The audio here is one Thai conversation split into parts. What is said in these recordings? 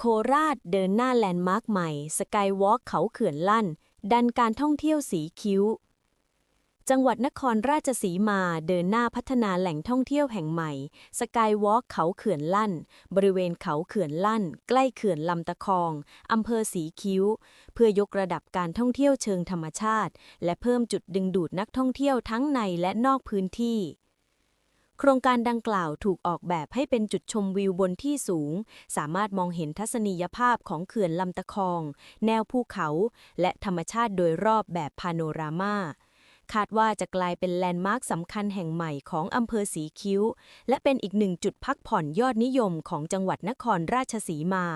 โคราชเดินหน้าแลนด์มาร์คใหม่ สกายวอล์กเขาเขื่อนลั่น ดันการท่องเที่ยวสีคิ้ว จังหวัดนครราชสีมาเดินหน้าพัฒนาแหล่งท่องเที่ยวแห่งใหม่ สกายวอล์กเขาเขื่อนลั่น บริเวณเขาเขื่อนลั่น ใกล้เขื่อนลำตะคองอำเภอสีคิ้ว เพื่อยกระดับการท่องเที่ยวเชิงธรรมชาติ และเพิ่มจุดดึงดูดนักท่องเที่ยวทั้งในและนอกพื้นที่ โครงการดังกล่าวถูกออกแบบให้เป็นจุดชมวิวบนที่สูง สามารถมองเห็นทัศนียภาพของเขื่อนลำตะคอง แนวภูเขา และธรรมชาติโดยรอบแบบพาโนรามาคาดว่าจะกลายเป็นแลนด์มาร์คสำคัญแห่งใหม่ของอำเภอสีคิ้ว และเป็นอีกหนึ่งจุดพักผ่อนยอดนิยมของจังหวัดนครราชสีมา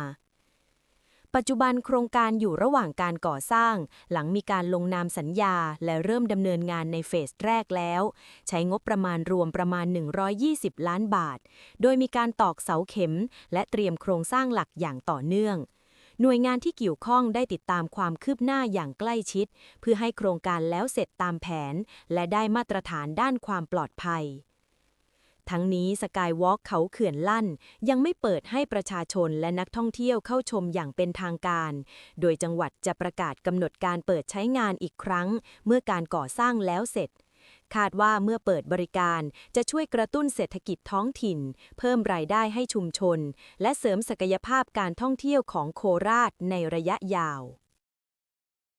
ปัจจุบันโครงการอยู่ระหว่างการก่อสร้าง หลังมีการลงนามสัญญาและเริ่มดำเนินงานในเฟสแรกแล้ว ใช้งบประมาณรวมประมาณ 120 ล้านบาท โดยมีการตอกเสาเข็ม และเตรียมโครงสร้างหลักอย่างต่อเนื่อง หน่วยงานที่เกี่ยวข้องได้ติดตามความคืบหน้าอย่างใกล้ชิด เพื่อให้โครงการแล้วเสร็จตามแผน และได้มาตรฐานด้านความปลอดภัย ทั้งนี้สกายวอล์กเขาเขื่อนลั่น ยังไม่เปิดให้ประชาชนและนักท่องเที่ยวเข้าชมอย่างเป็นทางการ โดยจังหวัดจะประกาศกำหนดการเปิดใช้งานอีกครั้ง เมื่อการก่อสร้างแล้วเสร็จ คาดว่าเมื่อเปิดบริการจะช่วยกระตุ้นเศรษฐกิจท้องถิ่น เพิ่มรายได้ให้ชุมชน และเสริมศักยภาพการท่องเที่ยวของโคราชในระยะยาว